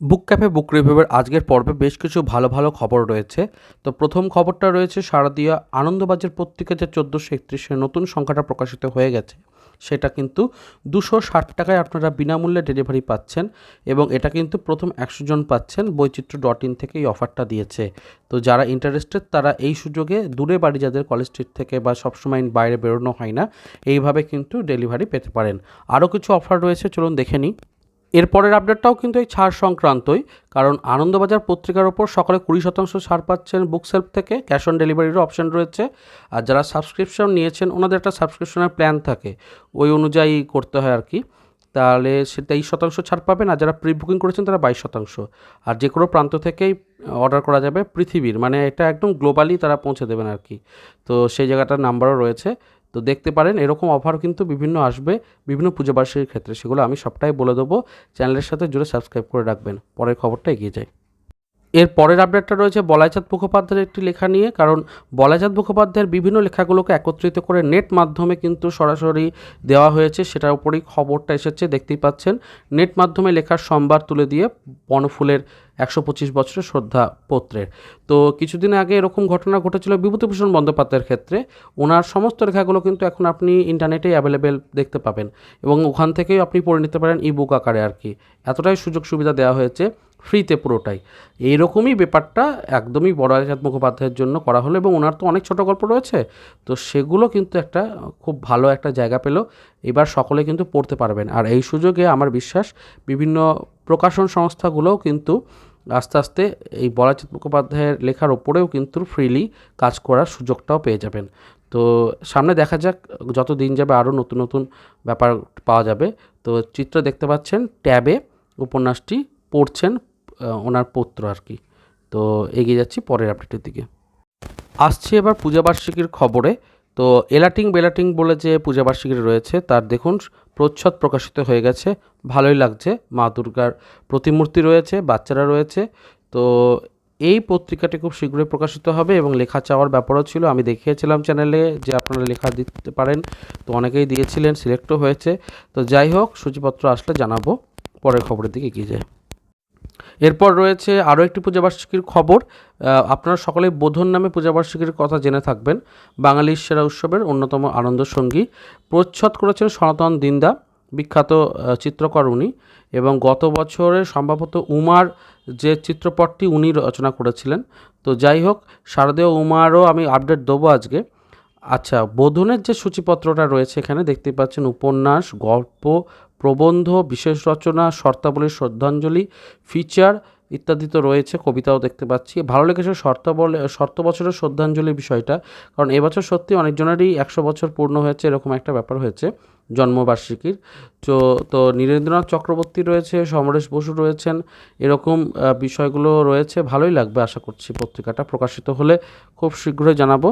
বুক cafe, বুক রিভিউয়ের আজকের পর্বে বেশ কিছু ভালো ভালো খবর রয়েছে। তো প্রথম খবরটা রয়েছে, শারদীয় আনন্দবাজার পত্রিকা যে চোদ্দোশো একত্রিশের নতুন সংখ্যাটা প্রকাশিত হয়ে গেছে। সেটা কিন্তু দুশো ষাট টাকায় আপনারা বিনামূল্যে ডেলিভারি পাচ্ছেন এবং এটা কিন্তু প্রথম একশো জন পাচ্ছেন বৈচিত্র্য ডট ইন থেকে এই অফারটা দিয়েছে। তো যারা ইন্টারেস্টেড, তারা এই সুযোগে দূরে বাড়ি যাদের কলেজ স্ট্রিট থেকে বা সবসময় বাইরে বেরোনো হয় না, এইভাবে কিন্তু ডেলিভারি পেতে পারেন। আরও কিছু অফার রয়েছে, চলুন দেখে নিই। এরপরের আপডেটটাও কিন্তু এই ছাড় সংক্রান্তই, কারণ আনন্দবাজার পত্রিকার ওপর সকালে কুড়ি শতাংশ ছাড় পাচ্ছেন বুক সেলফ থেকে ক্যাশ অন ডেলিভারিরও অপশন রয়েছে। আর যারা সাবস্ক্রিপশন নিয়েছেন, ওনাদের একটা সাবস্ক্রিপশনের প্ল্যান থাকে। ওই অনুযায়ী করতে হয় আর কি। তাহলে সে তেইশ শতাংশ ছাড় পাবেন, আর যারা প্রি বুকিং করেছেন তারা বাইশ শতাংশ। আর যে কোনো প্রান্ত থেকেই অর্ডার করা যাবে পৃথিবীর মানে এটা একদম গ্লোবালি তারা পৌঁছে দেবেন আর কি। তো সেই জায়গাটার নাম্বারও রয়েছে। তো দেখতে পারেন, এরকম অফার কিন্তু বিভিন্ন আসবে বিভিন্ন পুজো বার্ষিকীর ক্ষেত্রে। সেগুলো আমি সবটাই বলে দেবো। চ্যানেলের সাথে জুড়ে সাবস্ক্রাইব করে রাখবেন। পরের খবরটা এগিয়ে যায় এর পরের আপডেটটা রয়েছে বলাইচাঁদ মুখোপাধ্যায়ের একটি লেখা নিয়ে, কারণ বলাইচাঁদ মুখোপাধ্যায়ের বিভিন্ন লেখাগুলোকে একত্রিত করে নেট মাধ্যমে কিন্তু সরাসরি দেওয়া হয়েছে, সেটার উপরেই খবরটা এসেছে, দেখতেই পাচ্ছেন। নেট মাধ্যমে লেখার সম্বার তুলে দিয়ে বনফুলের একশো পঁচিশ বছরের শ্রদ্ধা পত্রের। তো কিছুদিন আগে এরকম ঘটনা ঘটেছিল বিভূতিভূষণ বন্দ্যোপাধ্যায়ের ক্ষেত্রে। ওনার সমস্ত লেখাগুলো কিন্তু এখন আপনি ইন্টারনেটেই অ্যাভেলেবেল দেখতে পাবেন এবং ওখান থেকেই আপনি পড়ে নিতে পারেন ই বুক আকারে আর কি। এতটাই সুযোগ সুবিধা দেওয়া হয়েছে। ফ্রিতে পুরোটাই। এইরকমই ব্যাপারটা একদমই বড় বড়াচাঁদ মুখোপাধ্যায়ের জন্য করা হলো এবং ওনার তো অনেক ছোটো গল্প রয়েছে। তো সেগুলো কিন্তু একটা খুব ভালো একটা জায়গা পেল। এবার সকলে কিন্তু পড়তে পারবেন। আর এই সুযোগে আমার বিশ্বাস বিভিন্ন প্রকাশন সংস্থাগুলোও কিন্তু আস্তে আস্তে এই বলাচিত মুখোপাধ্যায়ের লেখার ওপরেও কিন্তু ফ্রিলি কাজ করার সুযোগটাও পেয়ে যাবেন। তো সামনে দেখা যাক যত দিন যাবে আরও নতুন নতুন ব্যাপার পাওয়া যাবে। তো চিত্র দেখতে পাচ্ছেন, ট্যাবে উপন্যাসটি পড়ছেন ওনার পৌত্র আর কি। তো এগিয়ে যাচ্ছি পরের আপডেটের দিকে। আসছি এবার পূজাবার্ষিকীর খবরে। তো এলাটিং বেলাটিং বলে যে পূজাবার্ষিকী রয়েছে, তার দেখুন, প্রচ্ছদ প্রকাশিত হয়ে গেছে। ভালোই লাগছে। মা দুর্গার প্রতিমূর্তি রয়েছে, বাচ্চারা রয়েছে। তো এই পত্রিকাটি খুব শীঘ্রই প্রকাশিত হবে এবং লেখা চাওয়ার ব্যাপারও ছিল। আমি দেখিয়েছিলাম চ্যানেলে যে আপনারা লেখা দিতে পারেন। তো অনেকেই দিয়েছিলেন সিলেক্টও হয়েছে। তো যাই হোক, সূচিপত্র আসলে জানাব। পরের খবরের দিকে এগিয়ে যায় এরপর রয়েছে আরও একটি পূজাবার্ষিকীর খবর। আপনারা সকলে বোধন নামে পূজাবার্ষিকীর কথা জেনে থাকবেন। বাঙালির সেরা উৎসবের অন্যতম আনন্দ সঙ্গী। প্রচ্ছদ করেছেন সনাতন দিন্দা, বিখ্যাত চিত্রকর উনি এবং গত বছরে সম্ভবত উমার যে চিত্রপটটি উনি রচনা করেছিলেন। তো যাই হোক, শারদীয় উমারও আমি আপডেট দেবো আজকে। আচ্ছা বোধনের যে সূচিপত্রটা রয়েছে এখানে দেখতে পাচ্ছেন উপন্যাস, গল্প প্রবন্ধ, বিশেষ রচনা শর্তাবলীর শ্রদ্ধাঞ্জলি, ফিচার ইত্যাদি তো রয়েছে, কবিতাও দেখতে পাচ্ছি। ভালো লেগেছে শর্ত বলে শর্ত বছরের শ্রদ্ধাঞ্জলির বিষয়টা, কারণ এবছর সত্যি অনেকজনেরই একশো বছর পূর্ণ হয়েছে, এরকম একটা ব্যাপার হয়েছে জন্মবার্ষিকীর। তো তো নীরেন্দ্রনাথ চক্রবর্তী রয়েছে, সমরেশ বসু রয়েছেন, এরকম বিষয়গুলো রয়েছে, ভালোই লাগবে আশা করছি পত্রিকাটা প্রকাশিত হলে। খুব শীঘ্রই জানাব,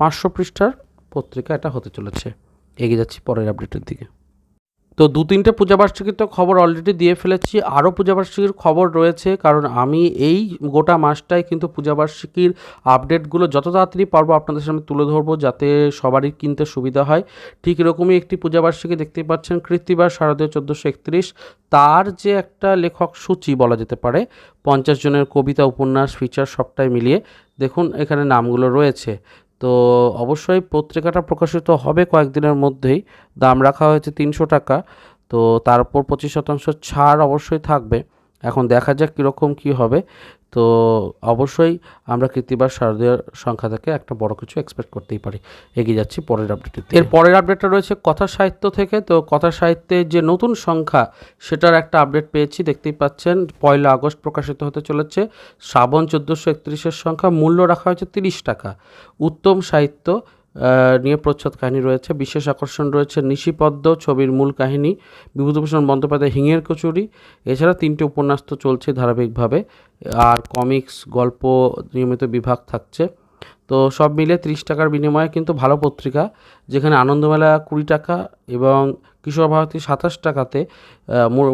পাঁচশো পৃষ্ঠার পত্রিকা এটা হতে চলেছে। এগিয়ে যাচ্ছি পরের আপডেটের দিকে। তো দু তিনটে পূজাবার্ষিকীর তো খবর অলরেডি দিয়ে ফেলেছি। আরও পূজাবার্ষিকীর খবর রয়েছে, কারণ আমি এই গোটা মাসটাই কিন্তু পূজাবার্ষিকীর আপডেটগুলো যত তাড়াতাড়ি পারব আপনাদের সামনে তুলে ধরবো যাতে সবারই কিনতে সুবিধা হয়। ঠিক এরকমই একটি পূজাবার্ষিকী দেখতেই পাচ্ছেন কৃত্তিবার শারদীয় চোদ্দোশো একত্রিশ। তার যে একটা লেখক সূচি বলা যেতে পারে, পঞ্চাশ জনের কবিতা, উপন্যাস ফিচার সবটাই মিলিয়ে। দেখুন এখানে নামগুলো রয়েছে। তো অবশ্যই পত্রিকাটা প্রকাশিত হবে কয়েকদিনের মধ্যেই। দাম রাখা হয়েছে তিনশো টাকা। তো তারপর পঁচিশ শতাংশ ছাড় অবশ্যই থাকবে। এখন দেখা যাক কীরকম কী হবে। তো অবশ্যই আমরা কৃতিবার শারদীয় সংখ্যা থেকে একটা বড় কিছু এক্সপেক্ট করতেই পারি। এগিয়ে যাচ্ছি পরের আপডেটে এর পরের আপডেটটা রয়েছে কথা সাহিত্য থেকে। তো কথা সাহিত্যের যে নতুন সংখ্যা, সেটার একটা আপডেট পেয়েছি। দেখতেই পাচ্ছেন, পয়লা আগস্ট প্রকাশিত হতে চলেছে। শ্রাবণ চোদ্দোশো একত্রিশের সংখ্যা, মূল্য রাখা হয়েছে তিরিশ টাকা। উত্তম সাহিত্য নিয়ে প্রচ্ছদ কাহিনী রয়েছে। বিশেষ আকর্ষণ রয়েছে নিশিপদ্ম ছবির মূল কাহিনী, বিভূতিভূষণ বন্দ্যোপাধ্যায় হিঙের কচুরি। এছাড়া তিনটি উপন্যাস তো চলছে ধারাবাহিকভাবে। আর কমিক্স, গল্প, নিয়মিত বিভাগ থাকছে। তো সব মিলে ত্রিশ টাকার বিনিময়ে কিন্তু ভালো পত্রিকা, যেখানে আনন্দমেলা কুড়ি টাকা এবং কিশোর ভারতী সাতাশ টাকাতে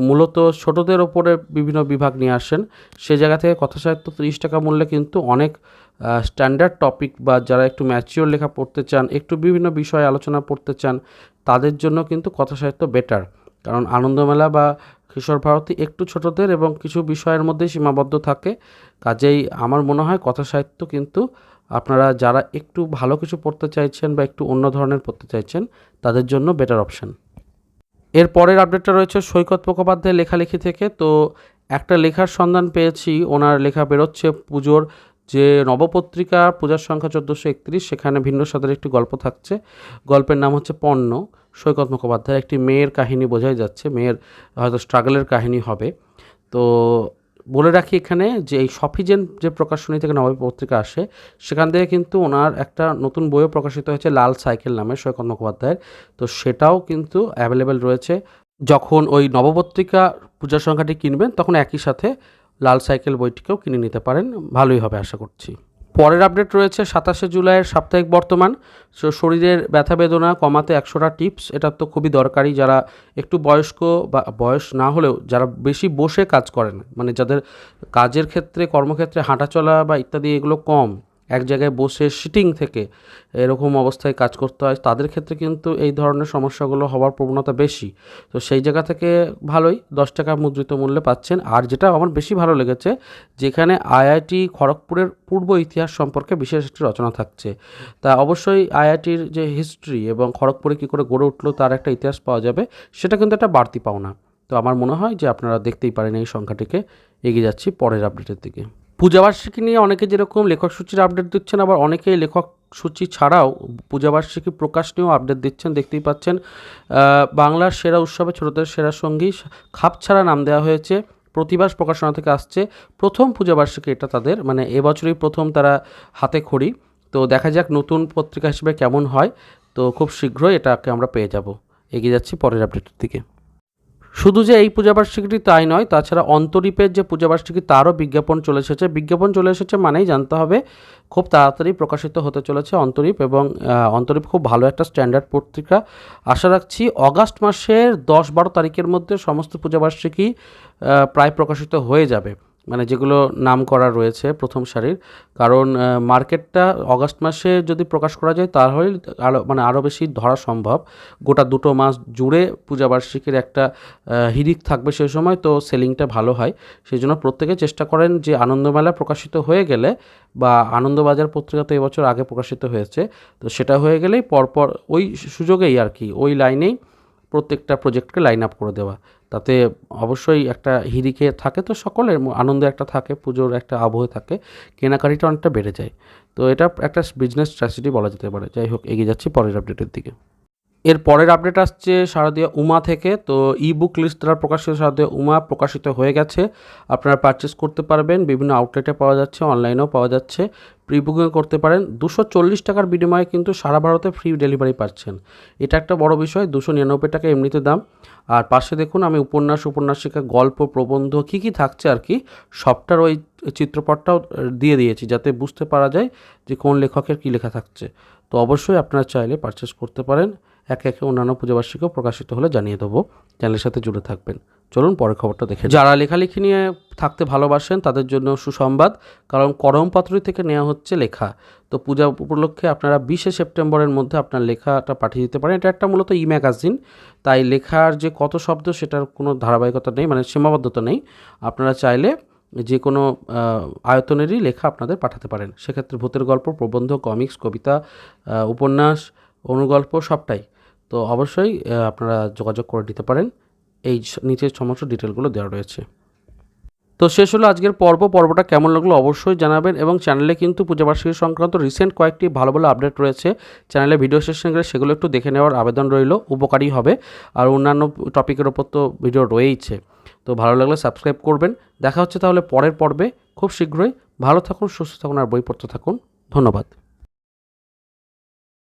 মূলত ছোটদের ওপরে বিভিন্ন বিভাগ নিয়ে আসেন। সে জায়গা থেকে কথা সাহিত্য ত্রিশ টাকা মূল্যে কিন্তু অনেক স্ট্যান্ডার্ড টপিক বা যারা একটু ম্যাচিওর লেখা পড়তে চান, একটু বিভিন্ন বিষয়ে আলোচনা পড়তে চান, তাদের জন্য কিন্তু কথা সাহিত্য বেটার কারণ আনন্দমেলা বা কিশোর ভারতী একটু ছোটদের এবং কিছু বিষয়ের মধ্যেই সীমাবদ্ধ থাকে। কাজেই আমার মনে হয় কথা সাহিত্য কিন্তু আপনারা যারা একটু ভালো কিছু পড়তে চাইছেন বা একটু অন্য ধরনের পড়তে চাইছেন, তাদের জন্য বেটার অপশন এর পরের আপডেটটা রয়েছে সৈকত মুখোপাধ্যায়ের লেখালেখি থেকে। তো একটা লেখার সন্ধান পেয়েছি, ওনার লেখা বেরোচ্ছে পুজোর যে নবপত্রিকা পূজার সংখ্যা চোদ্দোশো একত্রিশ, সেখানে ভিন্ন স্বাদের একটি গল্প থাকছে। গল্পের নাম হচ্ছে পণ্য। সৈকত মুখোপাধ্যায় একটি মেয়ের কাহিনী বোঝাই যাচ্ছে। মেয়ের হয়তো স্ট্রাগলের কাহিনী হবে। তো বলে রাখি এখানে যে এই সফিজেন যে প্রকাশনী থেকে নব পত্রিকা আসে, সেখান থেকে কিন্তু ওনার একটা নতুন বইও প্রকাশিত হয়েছে, লাল সাইকেল নামে সৈকত মুখোপাধ্যায়ের। তো সেটাও কিন্তু অ্যাভেলেবেল রয়েছে। যখন ওই নবপত্রিকা পূজার সংখ্যাটি কিনবেন, তখন একই সাথে লাল সাইকেল বইটিকেও কিনে নিতে পারেন, ভালোই হবে আশা করছি। পরের আপডেট রয়েছে সাতাশে জুলাইয়ের সাপ্তাহিক বর্তমান। শরীরের ব্যথা বেদনা কমাতে একশোটা টিপস, এটা তো খুবই দরকারি যারা একটু বয়স্ক বা বয়স না হলেও যারা বেশি বসে কাজ করেন মানে যাদের কাজের ক্ষেত্রে, কর্মক্ষেত্রে হাঁটা চলা বা ইত্যাদি এগুলো কম এক জায়গায় বসে সিটিং থেকে এরকম অবস্থায় কাজ করতে হয়। তাদের ক্ষেত্রে কিন্তু এই ধরনের সমস্যাগুলো হওয়ার প্রবণতা বেশি। তো সেই জায়গা থেকে ভালোই, দশ টাকা মুদ্রিত মূল্যে পাচ্ছেন। আর যেটা আমার বেশি ভালো লেগেছে, যেখানে আইআইটি খড়গপুরের পূর্ব ইতিহাস সম্পর্কে বিশেষ একটি রচনা থাকছে। তা অবশ্যই আইআইটির যে হিস্ট্রি এবং খড়গপুরে কী করে গড়ে উঠল তার একটা ইতিহাস পাওয়া যাবে, সেটা কিন্তু একটা বাড়তি পাওনা। তো আমার মনে হয় যে আপনারা দেখতেই পারেন এই সংখ্যাটিকে। এগিয়ে যাচ্ছি পরের আপডেটের দিকে। পূজাবার্ষিকী নিয়ে অনেকে যেরকম লেখক সূচির আপডেট দিচ্ছেন, আবার অনেকে লেখক সূচি ছাড়াও পূজাবার্ষিকী প্রকাশ নিয়েও আপডেট দিচ্ছেন। দেখতেই পাচ্ছেন বাংলার সেরা উৎসবে ছোটদের সেরা সঙ্গী খাপ ছাড়া নাম দেওয়া হয়েছে। প্রতিবাস প্রকাশনা থেকে আসছে প্রথম পূজাবার্ষিকী এটা তাদের মানে এবছরই প্রথম তারা হাতে খড়ি। তো দেখা যাক নতুন পত্রিকা হিসেবে কেমন হয়। তো খুব শীঘ্রই এটাকে আমরা পেয়ে যাব। এগিয়ে যাচ্ছি পরের আপডেটের দিকে। শুধু যে এই পূজাবার্ষিকীটি তাই নয়, তাছাড়া অন্তরীপের যে পূজাবার্ষিকী তারও বিজ্ঞাপন চলে এসেছে। বিজ্ঞাপন চলে এসেছে মানেই জানতে হবে, খুব তাড়াতাড়ি প্রকাশিত হতে চলেছে অন্তরীপ এবং অন্তরীপ খুব ভালো একটা স্ট্যান্ডার্ড পত্রিকা। আশা রাখছি অগাস্ট মাসের দশ বারো তারিখের মধ্যে সমস্ত পূজাবার্ষিকী প্রায় প্রকাশিত হয়ে যাবে। মানে যেগুলো নাম করা রয়েছে প্রথম সারির। কারণ মার্কেটটা অগাস্ট মাসে যদি প্রকাশ করা যায় তাহলে আরও মানে আরও বেশি ধরা সম্ভব। গোটা দুটো মাস জুড়ে পূজাবার্ষিকীর একটা হিরিক থাকবে সেই সময়, তো সেলিংটা ভালো হয়। সেই জন্য প্রত্যেকে চেষ্টা করেন যে আনন্দমেলা প্রকাশিত হয়ে গেলে বা আনন্দবাজার পত্রিকা তো এবছর আগে প্রকাশিত হয়েছে, তো সেটা হয়ে গেলেই পরপর ওই সুযোগেই আর কি, ওই লাইনেই প্রত্যেকটা প্রজেক্টকে লাইন আপ করে দেওয়া। তাতে অবশ্যই একটা হিরিকে থাকে তো সকলের, আনন্দ একটা থাকে, পুজোর একটা আবহে থাকে কেনাকাটিটা অনেকটা বেড়ে যায়। তো এটা একটা বিজনেস স্ট্র্যাটেজি বলা যেতে পারে। যাই হোক, এগিয়ে যাচ্ছি পরের আপডেটের দিকে। এর পরের আপডেট আসছে শারদীয় উমা থেকে। তো ই বুক লিস্ট দ্বারা প্রকাশিত শারদীয় উমা প্রকাশিত হয়ে গেছে। আপনারা পারচেস করতে পারবেন। বিভিন্ন আউটলেটে পাওয়া যাচ্ছে অনলাইনেও পাওয়া যাচ্ছে। প্রি বুকিং করতে পারেন। দুশো চল্লিশ টাকার বিনিময়ে কিন্তু সারা ভারতে ফ্রি ডেলিভারি পাচ্ছেন। এটা একটা বড় বিষয়, দুশো নিরানব্বই টাকা এমনিতে দাম। আর পাশে দেখুন, আমি উপন্যাস, উপন্যাসিকা, গল্প, প্রবন্ধ, কী কী থাকছে আর কি, সবটার ওই চিত্রপটটাও দিয়ে দিয়েছি যাতে বুঝতে পারা যায় যে কোন লেখকের কী লেখা থাকছে। তো অবশ্যই আপনারা চাইলে পারচেস করতে পারেন। একে একে অন্যান্য পূজাবার্ষিকীও প্রকাশিত হলে জানিয়ে দেবো। চ্যানেলের সাথে জুড়ে থাকবেন। চলুন পরের খবরটা দেখে যারা লেখালেখি নিয়ে থাকতে ভালোবাসেন, তাদের জন্য সুসংবাদ। কারণ করম পাত্রী থেকে নেওয়া হচ্ছে লেখা। তো পূজা উপলক্ষে আপনারা বিশে সেপ্টেম্বরের মধ্যে আপনার লেখাটা পাঠিয়ে দিতে পারেন। এটা একটা মূলত ই ম্যাগাজিন তাই লেখার যে কত শব্দ, সেটার কোনো ধারাবাহিকতা নেই মানে সীমাবদ্ধতা নেই। আপনারা চাইলে যে কোনো আয়তনেরই লেখা আপনাদের পাঠাতে পারেন। সেক্ষেত্রে ভূতের গল্প, প্রবন্ধ, কমিক্স, কবিতা উপন্যাস, অনুগল্প সবটাই। তো অবশ্যই আপনারা যোগাযোগ করে দিতে পারেন। এই নিচের সমস্ত ডিটেলগুলো দেওয়া রয়েছে। তো শেষ হলো আজকের পর্ব। পর্বটা কেমন লাগল অবশ্যই জানাবেন এবং চ্যানেলে কিন্তু পূজাবার্ষিকী সংক্রান্ত রিসেন্ট কয়েকটি ভালো ভালো আপডেট রয়েছে। চ্যানেলে ভিডিও সেশন গেলে সেগুলো একটু দেখে নেওয়ার আবেদন রইল, উপকারী হবে। আর অন্যান্য টপিকের ওপর তো ভিডিও রয়েইছে। তো ভালো লাগলে সাবস্ক্রাইব করবেন। দেখা হচ্ছে তাহলে পরের পর্বে। খুব শীঘ্রই। ভালো থাকুন, সুস্থ থাকুন আর বই পড়তে থাকুন। ধন্যবাদ।